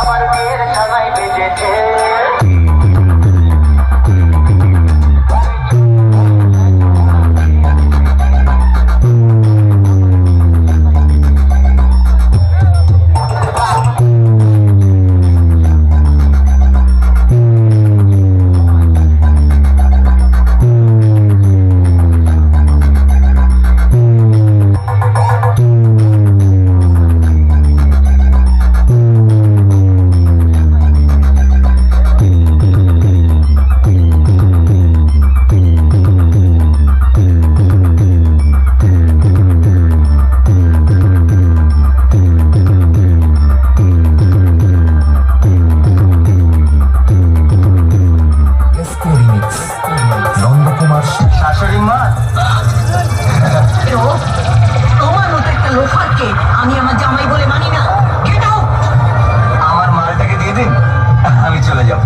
আমার মেয়ের সানাই বেজেছে। মেয়েকে আমি আমার জামাই বলে মানি না। আমার মালটাকে দিয়ে দিন আমি চলে যাব।